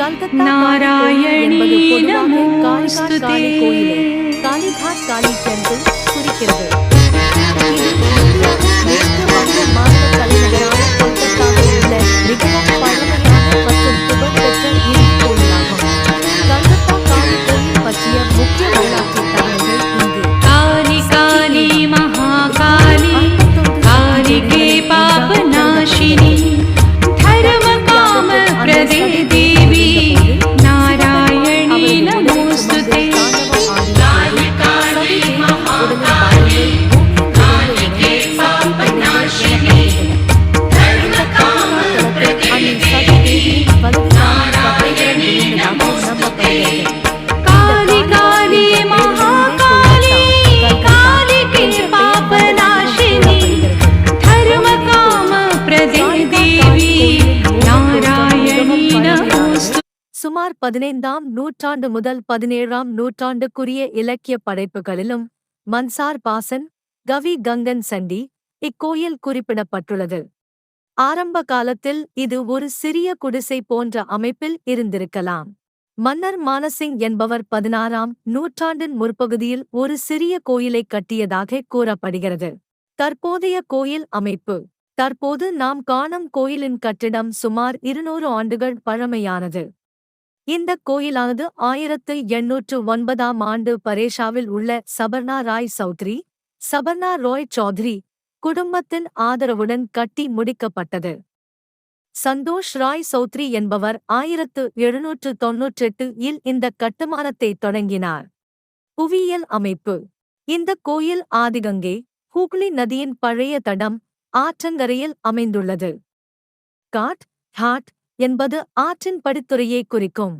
கல்கத்தா நாராயணீ என்பது பொதுவாக காளிகாட் நமோஸ்துதே. காளி கோயிலை காளிகாட் காளி டெம்பிள் குறிக்கிறது இது இந்தியாவின் மேற்கு வங்க மாநில தலைநகரான கொல்கத்தாவில் உள்ள மிகவும் பழமையான மற்றும் புகழ்பெற்ற இந்து கோயிலாகும் கல்கத்தா காளி கோயில் பற்றிய முக்கிய வரலாற்று தகவல்கள் இங்கு काली काली महाकाली कालिके पापनाशिनी धर्म काम प्रदे சுமார் பதினைந்தாம் நூற்றாண்டு முதல் பதினேழாம் நூற்றாண்டுக்குரிய இலக்கிய படைப்புகளிலும் மன்சார் பாசன் கவி கங்கன் சண்டி இக்கோயில் குறிப்பிடப்பட்டுள்ளது. ஆரம்ப காலத்தில் இது ஒரு சிறிய குடிசை போன்ற அமைப்பில் இருந்திருக்கலாம். மன்னர் மானசிங் என்பவர் பதினாறாம் நூற்றாண்டின் முற்பகுதியில் ஒரு சிறிய கோயிலைக் கட்டியதாக கூறப்படுகிறது. தற்போதைய கோயில் அமைப்பு. தற்போது நாம் காணும் கோயிலின் கட்டிடம் சுமார் இருநூறு ஆண்டுகள் பழமையானது. இந்த கோயிலானது ஆயிரத்து எண்ணூற்று ஒன்பதாம் ஆண்டு பரேஷாவில் உள்ள சபர்ணா ராய் சௌத்ரி சபர்ணா ராய் சௌத்ரி குடும்பத்தின் ஆதரவுடன் கட்டி முடிக்கப்பட்டது. சந்தோஷ் ராய் சௌத்ரி என்பவர் ஆயிரத்து எழுநூற்று தொன்னூற்றெட்டு இல் இந்த கட்டுமானத்தை தொடங்கினார். புவியியல் அமைப்பு. இந்த கோயில் ஆதிகங்கே ஹூக்ளி நதியின் பழைய தடம் ஆற்றங்கரையில் அமைந்துள்ளது. காட் ஹாட் என்பது ஆற்றின் படித்துறையை குறிக்கும்.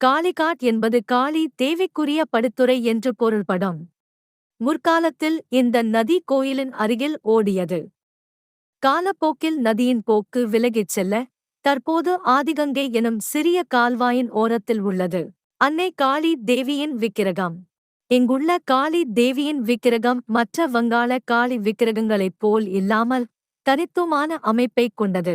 காளிகாட் என்பது காளி தேவைக்குரிய படித்துறை என்று பொருள்படும். முற்காலத்தில் இந்த நதி கோயிலின் அருகில் ஓடியது. காலப்போக்கில் நதியின் போக்கு விலகிச் செல்ல தற்போது ஆதிகங்கை எனும் சிறிய கால்வாயின் ஓரத்தில் உள்ளது. அன்னை காளி தேவியின் விக்கிரகம். இங்குள்ள காளி தேவியின் விக்கிரகம் மற்ற வங்காள காளி விக்கிரகங்களைப் போல் இல்லாமல் தனித்துவமான அமைப்பைக் கொண்டது.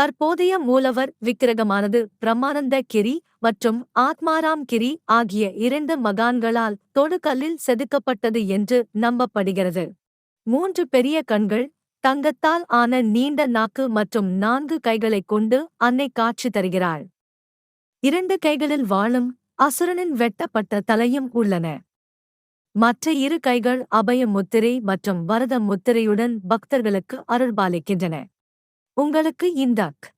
தற்போதைய மூலவர் விக்கிரகமானது பிரம்மானந்த கிரி மற்றும் ஆத்மாராம் கிரி ஆகிய இரண்டு மகான்களால் தொடுகல்லில் செதுக்கப்பட்டது என்று நம்பப்படுகிறது. மூன்று பெரிய கண்கள் தங்கத்தால் ஆன நீண்ட நாக்கு மற்றும் நான்கு கைகளைக் கொண்டு அன்னை காட்சி தருகிறாள். இரண்டு கைகளில் வாழும் அசுரனின் வெட்டப்பட்ட தலையும் உள்ளன. மற்ற இரு கைகள் அபய முத்திரை மற்றும் வரத முத்திரையுடன் பக்தர்களுக்கு அருள்பாலிக்கின்றன. உங்களுக்கு இந்தாக்.